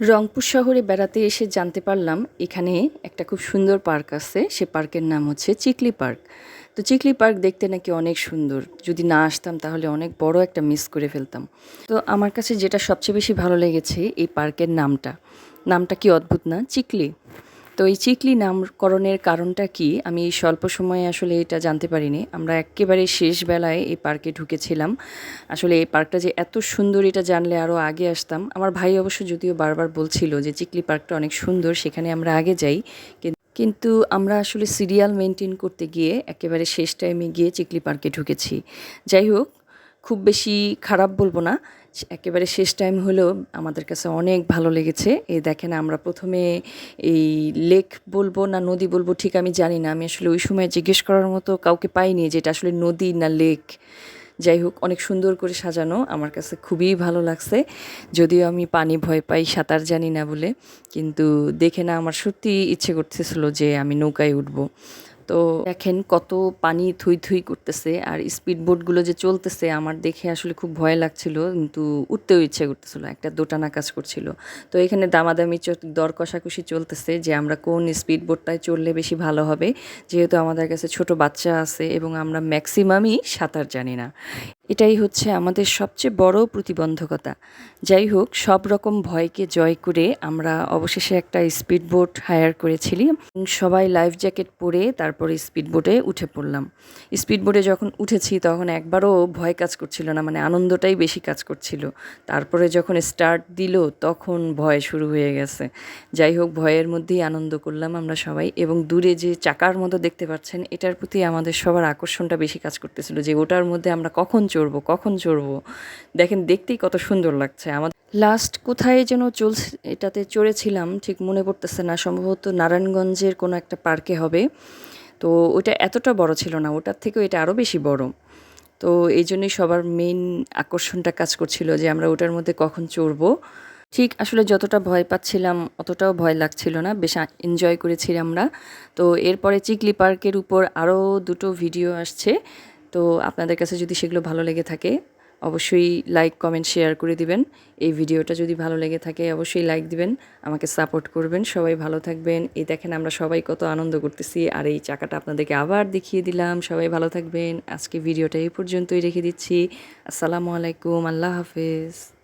রংপুর শহরে বেড়াতে এসে জানতে পারলাম, এখানে একটা খুব সুন্দর পার্ক আছে। সে পার্কের নাম হচ্ছে চিকলি পার্ক। তো চিকলি পার্ক দেখতে নাকি অনেক সুন্দর। যদি না আসতাম তাহলে অনেক বড় একটা মিস করে ফেলতাম। তো আমার কাছে যেটা সবচেয়ে বেশি ভালো লেগেছে এই পার্কের নামটা। নামটা কি অদ্ভুত না? চিকলি। তো এই চিকলি নামকরণের কারণটা কি? আমি এই স্বল্প সময়ে আসলে এটা জানতে পারিনি। আমরা একেবারে শেষ বেলায় এই পার্কে ঢুকেছিলাম। আসলে এই পার্কটা যে এত সুন্দর এটা জানলে আরও আগে আসতাম। আমার ভাই অবশ্য যদিও বারবার বলছিল যে চিকলি পার্কটা অনেক সুন্দর, সেখানে আমরা আগে যাই। কিন্তু কিন্তু আমরা আসলে সিরিয়াল মেনটেন করতে গিয়ে একেবারে শেষ টাইমে গিয়ে চিকলি পার্কে ঢুকেছি। যাই হোক, খুব বেশি খারাপ বলব না। একেবারে শেষ টাইম হলেও আমাদের কাছে অনেক ভালো লেগেছে। এই দেখেন আমরা প্রথমে এই লেক বলব না নদী বলব ঠিক আমি জানি না। আমি আসলে ওই সময় জিজ্ঞেস করার মতো কাউকে পাইনি যে এটা আসলে নদী না লেক যাই হোক, অনেক সুন্দর করে সাজানো। আমার কাছে খুবই ভালো লাগছে। যদিও আমি পানি ভয় পাই, সাঁতার জানি না বলে। কিন্তু দেখে না আমার সত্যি ইচ্ছে করতেছিল যে আমি নৌকায় উঠবো। তো দেখেন কত পানি থুই থুই করতেছে আর স্পিড বোটগুলো যে চলতেছে, আমার দেখে আসলে খুব ভয় লাগছিল, কিন্তু উঠতেও ইচ্ছে করতেছিল, একটা দোটানা কাজ করছিল। তো এখানে দামাদামি দর কষাকষি চলতেছে যে আমরা কোন স্পিড বোটটায় চললে বেশি ভালো হবে। যেহেতু আমাদের কাছে ছোট বাচ্চা আছে এবং আমরা ম্যাক্সিমামই সাঁতার জানি না। এটাই হচ্ছে আমাদের সবচেয়ে বড় প্রতিবন্ধকতা। যাই হোক, সব রকম ভয়কে জয় করে আমরা অবশেষে একটা স্পিড বোট হায়ার করেছিলাম সবাই লাইফ জ্যাকেট পরে তারপরে স্পিড বোটে উঠে পড়লাম। স্পিড বোটে যখন উঠেছি তখন একবারও ভয় কাজ করছিল না মানে আনন্দটাই বেশি কাজ করছিল। তারপরে যখন স্টার্ট দিল তখন ভয় শুরু হয়ে গেছে। যাই হোক, ভয়ের মধ্যেই আনন্দ করলাম আমরা সবাই এবং দূরে যে চাকার মতো দেখতে পাচ্ছেন, এটার প্রতি আমাদের সবার আকর্ষণটা বেশি কাজ করতেছিল যে ওটার মধ্যে আমরা কখন চড়বো, কখন চড়বো? দেখেন দেখতেই কত সুন্দর লাগছে। আমার লাস্ট কোথায় যেন চলছে, এটাতে চড়েছিলাম, ঠিক মনে পড়তেছে না। সম্ভবত নারায়ণগঞ্জের কোনো একটা পার্কে হবে। তো ওটা এতটা বড় ছিল না, ওটার থেকেও এটা আরও বেশি বড়। তো এই জন্যই সবার মেইন আকর্ষণটা কাজ করছিল যে আমরা ওটার মধ্যে কখন চড়বো। ঠিক আসলে যতটা ভয় পাচ্ছিলাম, অতটাও ভয় লাগছিল না, বেশ এনজয় করেছি আমরা। তো এরপরে চিকলি পার্কের উপর আরও দুটো ভিডিও আসছে। তো আপনাদের কাছে যদি সেগুলো ভালো লেগে থাকে, অবশ্যই লাইক কমেন্ট শেয়ার করে দিবেন। এই ভিডিওটা যদি ভালো লেগে থাকে, অবশ্যই লাইক দিবেন, আমাকে সাপোর্ট করবেন। সবাই ভালো থাকবেন। এই দেখেন আমরা সবাই কত আনন্দ করতেছি। আর এই চাকাটা আপনাদেরকে আবার দেখিয়ে দিলাম। সবাই ভালো থাকবেন। আজকে ভিডিওটা এই পর্যন্তই রেখে দিচ্ছি। আসসালামু আলাইকুম। আল্লাহ হাফেজ।